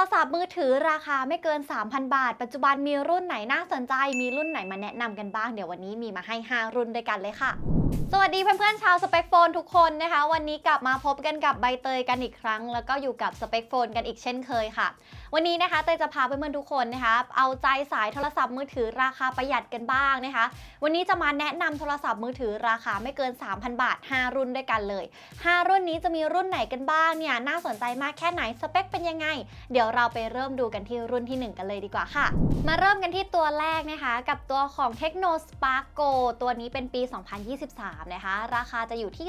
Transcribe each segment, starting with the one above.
รศัพท์มือถือราคาไม่เกิน 3,000 บาท ปัจจุบันมีรุ่นไหนน่าสนใจ มีรุ่นไหนมาแนะนำกันบ้าง เดี๋ยววันนี้มีมาให้ 5 รุ่นด้วยกันเลยค่ะ สวัสดีเพื่อนๆชาวสเปคโฟนทุกคนนะคะ วันนี้กลับมาพบกันกับใบเตยกันอีกครั้ง แล้วก็อยู่กับสเปคโฟนกันอีกเช่นเคยค่ะ วันนี้นะคะเตยจะพาเพื่อนๆทุกคนนะคะเอาใจสายโทรศัพท์มือถือราคาประหยัดกันบ้างนะคะ วันนี้จะมาแนะนำโทรศัพท์มือถือราคาไม่เกิน 3,000 บาท 5 รุ่นด้วยกันเลย 5 รุ่นนี้จะมีรุ่นไหนกันบ้างเนี่ยน่าสนใจมากแค่ไหนสเปคเป็นยังไง เดี๋ยวเราไปเริ่มดูกันที่รุ่นที่ 1 กันเลยดีกว่าค่ะ มาเริ่มกันที่ตัวแรกนะคะ กับตัวของ Tecno Spark Go ตัวนี้เป็นปี 2023นะคะ ราคาจะอยู่ที่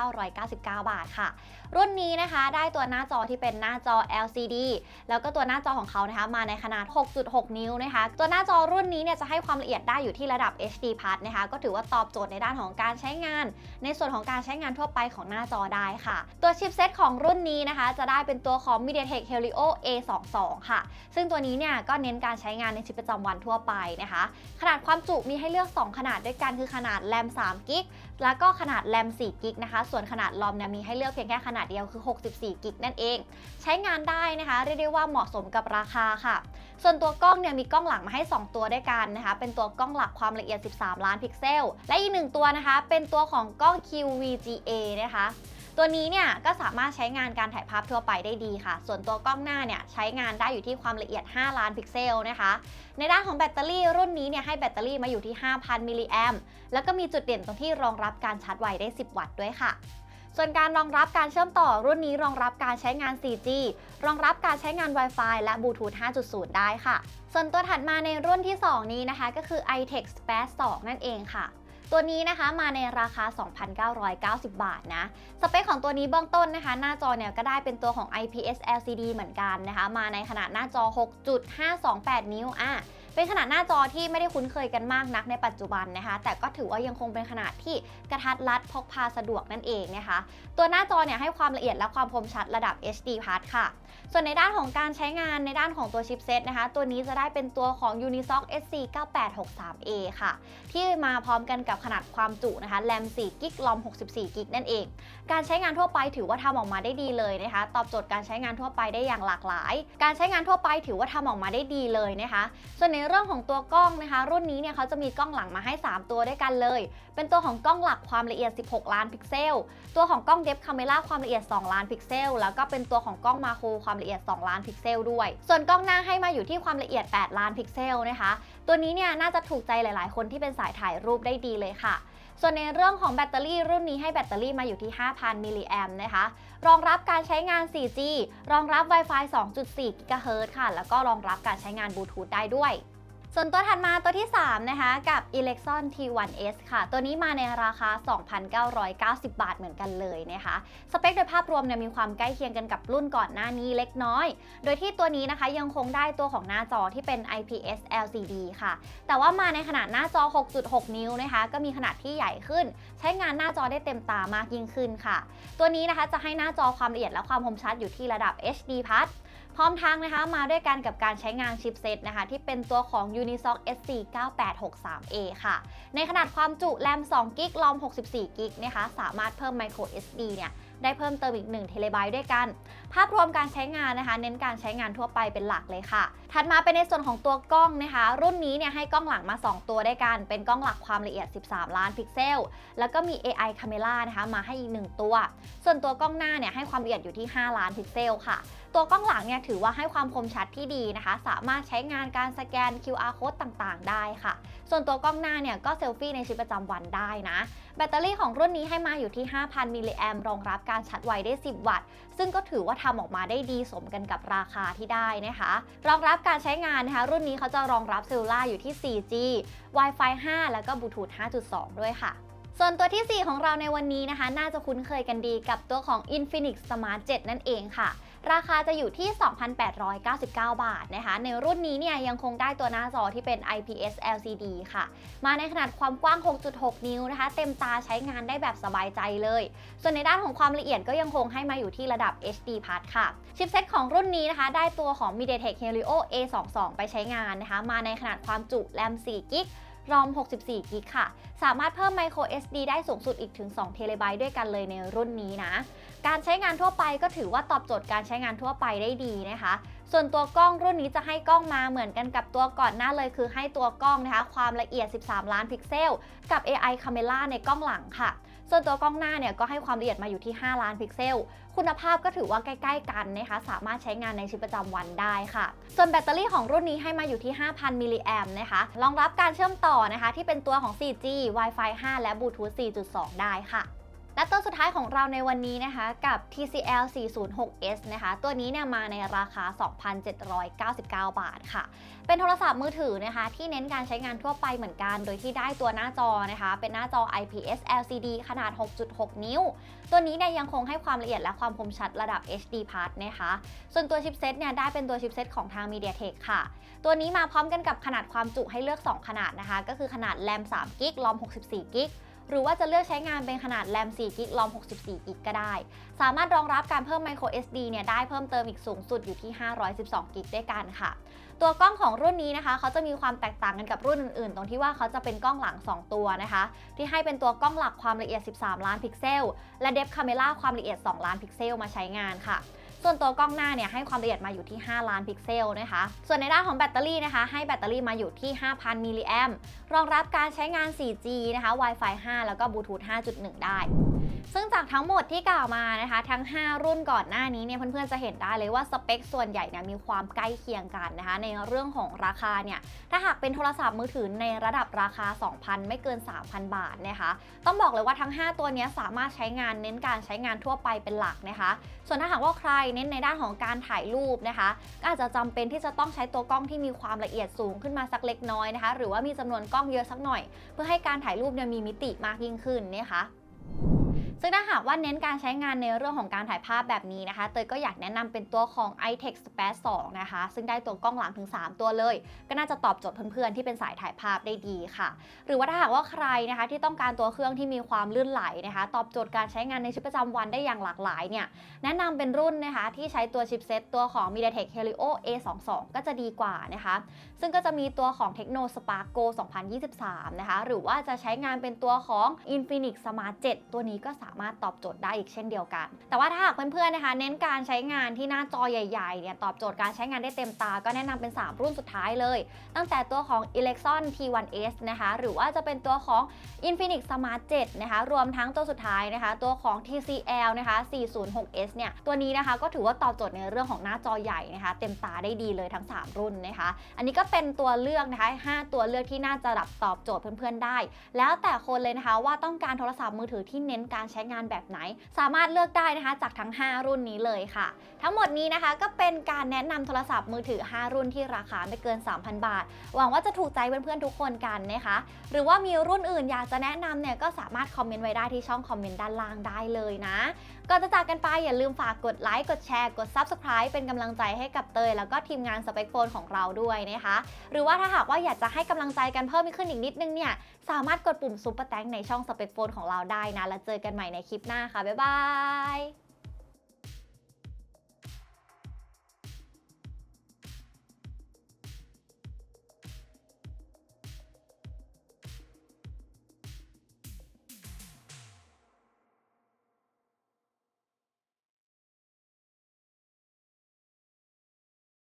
2,999 บาทค่ะ รุ่นนี้นะคะได้ตัวหน้าจอที่เป็นหน้าจอ LCD แล้วก็ตัวหน้าจอของเขานะคะมาในขนาด 6.6 นิ้วนะคะ ตัวหน้าจอรุ่นนี้เนี่ยจะให้ความละเอียดได้อยู่ที่ระดับ HD Plus นะคะ ก็ถือว่าตอบโจทย์ในด้านของการใช้งาน ในส่วนของการใช้งานทั่วไปของหน้าจอได้ค่ะ ตัวชิปเซตของรุ่นนี้นะคะจะได้เป็นตัวของ MediaTek Helio A22 ค่ะ ซึ่งตัวนี้เนี่ยก็เน้นการใช้งานในชีวิตประจำวันทั่วไปนะคะ ขนาดความจุมีให้เลือก 2 ขนาดด้วยกันคือขนาดแรม3กิกแล้วก็ขนาดแรม4กิกนะคะ ส่วนขนาดลอมเนี่ยมีให้เลือกเพียงแค่ขนาดเดียวคือ 64กิกนั่นเอง ใช้งานได้นะคะ เรียกได้ว่าเหมาะสมกับราคาค่ะ ส่วนตัวกล้องเนี่ยมีกล้องหลังมาให้ 2 ตัวด้วยกันนะคะ เป็นตัวกล้องหลักความละเอียด 13 ล้านพิกเซล และอีกหนึ่งตัวนะคะ เป็นตัวของกล้อง QVGA นะคะ ตัวนี้เนี่ยก็สามารถใช้งานการถ่ายภาพทั่วไปได้ดีค่ะ ส่วนตัวกล้องหน้าเนี่ยใช้งานได้อยู่ที่ความละเอียด 5 ล้านพิกเซลนะคะ ในด้านของแบตเตอรี่รุ่นนี้เนี่ยให้แบตเตอรี่มาอยู่ที่ 5,000 มิลลิแอมแล้วก็มีจุดเด่นตรงที่รองรับการชาร์จไวได้ 10 วัตต์ด้วยค่ะส่วนการรองรับการเชื่อมต่อรุ่นนี้รองรับการใช้งาน 4G รองรับการใช้งาน Wi-Fi และบลูทูธ5.0 ได้ค่ะ ส่วนตัวถัดมาในรุ่นที่ 2 นี้นะคะ ก็คือ iTech Space 2 นั่นเองค่ะ ตัวนี้นะคะมาในราคา 2,990 บาทนะ สเปคของตัวนี้เบื้องต้นนะคะ หน้าจอเนี่ยก็ได้เป็นตัวของ IPS LCD เหมือนกันนะคะ มาในขนาดหน้าจอ 6.528 นิ้วอะ เป็นขนาดหน้าจอที่ไม่ได้คุ้นเคยกันมากนักในปัจจุบันนะคะ แต่ก็ถือว่ายังคงเป็นขนาดที่กระทัดรัดพกพาสะดวกนั่นเองนะคะ ตัวหน้าจอเนี่ยให้ความละเอียดและความคมชัดระดับ HD Plus ค่ะ ส่วนในด้านของการใช้งานในด้านของตัวชิปเซตนะคะ ตัวนี้จะได้เป็นตัวของ Unisoc SC9863A ค่ะ ที่มาพร้อมกันกับขนาดความจุนะคะ แรม4กิกลอม64กิกนั่นเอง การใช้งานทั่วไปถือว่าทำออกมาได้ดีเลยนะคะ ตอบโจทย์การใช้งานทั่วไปได้อย่างหลากหลาย การใช้งานทั่วไปถือว่าทำออกมาได้ดีเลยนะคะ ส่วนในเรื่องของตัวกล้องนะคะ รุ่นนี้เนี่ยเขาจะมีกล้องหลังมาให้ 3 ตัวด้วยกันเลย เป็นตัวของกล้องหลักความละเอียด 16 ล้านพิกเซล ตัวของกล้องเดฟคาเมราความละเอียด 2 ล้านพิกเซล แล้วก็เป็นตัวของกล้องมาโครความละเอียด 2 ล้านพิกเซลด้วย ส่วนกล้องหน้าให้มาอยู่ที่ความละเอียด 8 ล้านพิกเซลนะคะ ตัวนี้เนี่ยน่าจะถูกใจหลาย ๆ คนที่เป็นสายถ่ายรูปได้ดีเลยค่ะส่วนในเรื่องของแบตเตอรี่รุ่นนี้ให้แบตเตอรี่มาอยู่ที่ 5,000 มิลลิแอมนะคะ รองรับการใช้งาน 4G รองรับ Wi-Fi 2.4 GHz ค่ะ แล้วก็รองรับการใช้งานบลูทูธได้ด้วย ส่วนตัวถัดมาตัวที่ 3 นะคะ กับ Elexon T1S ค่ะ ตัวนี้มาในราคา 2,990 บาทเหมือนกันเลยนะคะ สเปคโดยภาพรวมเนี่ยมีความใกล้เคียงกันกับรุ่นก่อนหน้านี้เล็กน้อย โดยที่ตัวนี้นะคะยังคงได้ตัวของหน้าจอที่เป็น IPS LCD ค่ะ แต่ว่ามาในขนาดหน้าจอ 6.6 นิ้วนะคะ ก็มีขนาดที่ใหญ่ขึ้น ใช้งานหน้าจอได้เต็มตามากยิ่งขึ้นค่ะ ตัวนี้นะคะจะให้หน้าจอความละเอียดและความคมชัดอยู่ที่ระดับ HD Plus พร้อมทั้งนะคะมาด้วยกันกับการใช้งานชิปเซตนะคะ ที่เป็นตัวของ Unisoc SC9863A ค่ะ ในขนาดความจุแรม2กิกลอม64กิกนะคะ สามารถเพิ่ม micro SD เนี่ยได้เพิ่มเติมอีก1เทเลไบต์ด้วยกัน ภาพรวมการใช้งานนะคะ เน้นการใช้งานทั่วไปเป็นหลักเลยค่ะ ถัดมาเป็นในส่วนของตัวกล้องนะคะ รุ่นนี้เนี่ยให้กล้องหลังมา 2 ตัวด้วยกัน เป็นกล้องหลักความละเอียด 13 ล้านพิกเซล แล้วก็มี AI Camera นะคะ มาให้อีก 1 ตัว ส่วนตัวกล้องหน้าเนี่ยให้ความละเอียดอยู่ที่ 5 ล้านพิกเซลค่ะ ตัวกล้องหลังเนี่ยถือว่าให้ความคมชัดที่ดีนะคะ สามารถใช้งานการสแกน QR code ต่างๆ ได้ค่ะ ส่วนตัวกล้องหน้าเนี่ยก็เซลฟี่ในชีวิตประจำวันได้นะ แบตเตอรี่ของรุ่นนี้ให้มาอยู่ที่ 5,000 มิลลิแอมรองรับการชาร์จไวได้ 10 วัตต์ ซึ่งก็ถือว่าทำออกมาได้ดีสมกันกับราคาที่ได้นะคะ รองรับการใช้งานนะคะ รุ่นนี้เขาจะรองรับเซลลูล่าอยู่ที่ 4G Wi-Fi 5 แล้วก็บลูทูธ5.2 ด้วยค่ะส่วนตัวที่ 4 ของเราในวันนี้นะคะ น่าจะคุ้นเคยกันดีกับตัวของ Infinix Smart 7 นั่นเองค่ะ ราคาจะอยู่ที่ 2,899 บาทนะคะ ในรุ่นนี้เนี่ยยังคงได้ตัวหน้าจอที่เป็น IPS LCD ค่ะ มาในขนาดความกว้าง 6.6 นิ้วนะคะ เต็มตาใช้งานได้แบบสบายใจเลย ส่วนในด้านของความละเอียดก็ยังคงให้มาอยู่ที่ระดับ HD Plus ค่ะ ชิปเซตของรุ่นนี้นะคะ ได้ตัวของ MediaTek Helio A22 ไปใช้งานนะคะ มาในขนาดความจุแรม4กิกรอม 64 กิกค่ะ สามารถเพิ่ม micro SD ได้สูงสุดอีกถึง 2 เทเลไบต์ด้วยกันเลยในรุ่นนี้นะ การใช้งานทั่วไปก็ถือว่าตอบโจทย์การใช้งานทั่วไปได้ดีนะคะ ส่วนตัวกล้องรุ่นนี้จะให้กล้องมาเหมือนกันกับตัวก่อนหน้าเลย คือให้ตัวกล้องนะคะ ความละเอียด 13 ล้านพิกเซล กับ AI Camera ในกล้องหลังค่ะ ส่วนตัวกล้องหน้าเนี่ยก็ให้ความละเอียดมาอยู่ที่ 5 ล้านพิกเซล คุณภาพก็ถือว่าใกล้ ๆ กันนะคะ สามารถใช้งานในชีวิตประจำวันได้ค่ะ ส่วนแบตเตอรี่ของรุ่นนี้ให้มาอยู่ที่ 5,000 มิลลิแอมนะคะ รองรับการเชื่อมต่อนะคะ ที่เป็นตัวของ 4G Wi-Fi 5 และ Bluetooth 4.2 ได้ค่ะ และตัวสุดท้ายของเราในวันนี้นะคะกับ TCL 406s นะคะ ตัวนี้เนี่ยมาในราคา 2,799 บาทค่ะ เป็นโทรศัพท์มือถือนะคะ ที่เน้นการใช้งานทั่วไปเหมือนกัน โดยที่ได้ตัวหน้าจอนะคะ เป็นหน้าจอ IPS LCD ขนาด 6.6 นิ้ว ตัวนี้เนี่ยยังคงให้ความละเอียดและความคมชัดระดับ HD Plus นะคะ ส่วนตัวชิปเซตเนี่ยได้เป็นตัวชิปเซตของทาง MediaTek ค่ะ ตัวนี้มาพร้อมกันกับขนาดความจุให้เลือก 2 ขนาดนะคะ ก็คือขนาดแรม3กิกลอม64กิก หรือว่าจะเลือกใช้งานเป็นขนาดแรม4กิกลอม64กิกก็ได้ สามารถรองรับการเพิ่ม micro SD เนี่ยได้เพิ่มเติมอีกสูงสุดอยู่ที่ 512กิกด้วยกันค่ะ ตัวกล้องของรุ่นนี้นะคะเขาจะมีความแตกต่างกันกับรุ่นอื่นๆ ตรงที่ว่าเขาจะเป็นกล้องหลัง 2 ตัวนะคะ ที่ให้เป็นตัวกล้องหลักความละเอียด 13 ล้านพิกเซล และเดฟคาเมล่าความละเอียด 2 ล้านพิกเซลมาใช้งานค่ะ ส่วนตัวกล้องหน้าเนี่ยให้ความละเอียดมาอยู่ที่ 5 ล้านพิกเซลนะคะ ส่วนในด้านของแบตเตอรี่นะคะ ให้แบตเตอรี่มาอยู่ที่ 5,000 มิลลิแอมรองรับการใช้งาน 4G นะคะ Wi-Fi 5 แล้วก็ Bluetooth 5.1 ได้ ซึ่งจากทั้งหมดที่กล่าวมานะคะ ทั้ง 5 รุ่นก่อนหน้านี้เนี่ยเพื่อนๆจะเห็นได้เลยว่าสเปคส่วนใหญ่เนี่ยมีความใกล้เคียงกันนะคะ ในเรื่องของราคาเนี่ยถ้าหากเป็นโทรศัพท์มือถือในระดับราคา 2,000 ไม่เกิน 3,000 บาทนะคะ ต้องบอกเลยว่าทั้ง 5 ตัวนี้สามารถใช้งานเน้นการใช้งานทั่วไปเป็นหลักนะคะ ส่วนถ้าหากว่าใครเน้นในด้านของการถ่ายรูปนะคะก็อาจจะจำเป็นที่จะต้องใช้ตัวกล้องที่มีความละเอียดสูงขึ้นมาสักเล็กน้อยนะคะ หรือว่ามีจำนวนกล้องเยอะสักหน่อย เพื่อให้การถ่ายรูปเนี่ยมีมิติมากยิ่งขึ้นนะคะ ซึ่งถ้าหากว่าเน้นการใช้งานในเรื่องของการถ่ายภาพแบบนี้นะคะ เตยก็อยากแนะนำเป็นตัวของ iTech Space 2 นะคะ ซึ่งได้ตัวกล้องหลังถึง 3 ตัวเลย ก็น่าจะตอบโจทย์เพื่อนๆที่เป็นสายถ่ายภาพได้ดีค่ะ หรือว่าถ้าหากว่าใครนะคะที่ต้องการตัวเครื่องที่มีความลื่นไหลนะคะ ตอบโจทย์การใช้งานในชีวิตประจำวันได้อย่างหลากหลายเนี่ย แนะนำเป็นรุ่นนะคะที่ใช้ตัวชิปเซตตัวของ MediaTek Helio A22 ก็จะดีกว่านะคะ ซึ่งก็จะมีตัวของ Techno Spark Go 2023 นะคะ หรือว่าจะใช้งานเป็นตัวของ Infinix Smart 7 ตัวนี้ก็สามารถตอบโจทย์ได้อีกเช่นเดียวกัน แต่ว่าถ้าหากเพื่อนๆนะคะ เน้นการใช้งานที่หน้าจอใหญ่ๆเนี่ยตอบโจทย์การใช้งานได้เต็มตา ก็แนะนำเป็น 3 รุ่นสุดท้ายเลย ตั้งแต่ตัวของ Elexon T1S นะคะ หรือว่าจะเป็นตัวของ Infinix Smart 7 นะคะ รวมทั้งตัวสุดท้ายนะคะ ตัวของ TCL นะคะ 406s เนี่ย ตัวนี้นะคะก็ถือว่าตอบโจทย์ในเรื่องของหน้าจอใหญ่นะคะ เต็มตาได้ดีเลยทั้ง 3 รุ่นนะคะ อันนี้ก็เป็นตัวเลือกนะคะ 5 ตัวเลือกที่น่าจะรับตอบโจทย์เพื่อนๆได้ แล้วแต่คนเลยนะคะว่าต้องการโทรศัพท์มือถือที่เน้นการใช้งานแบบไหน สามารถเลือกได้นะคะจากทั้ง 5 รุ่นนี้เลยค่ะ ทั้งหมดนี้นะคะก็เป็นการแนะนำโทรศัพท์มือถือ 5 รุ่นที่ราคาไม่เกิน 3,000 บาท หวังว่าจะถูกใจเพื่อนๆทุกคนกันนะคะ หรือว่ามีรุ่นอื่นอยากจะแนะนำเนี่ยก็สามารถคอมเมนต์ไว้ได้ที่ช่องคอมเมนต์ด้านล่างได้เลยนะก่อนจะจากกันไปอย่าลืมฝากกดไลค์กดแชร์กด Subscribe เป็นกำลังใจให้กับเตย แล้วก็ทีมงานสเปคโฟนของเราด้วยนะคะ หรือว่าถ้าหากว่าอยากจะให้กำลังใจกันเพิ่มขึ้นอีกนิดนึงเนี่ยสามารถกดปุ่มซุปเปอร์แตงในช่องสเปคโฟนของเราได้นะ แล้วเจอกันใหม่ในคลิปหน้าค่ะ บ๊ายบาย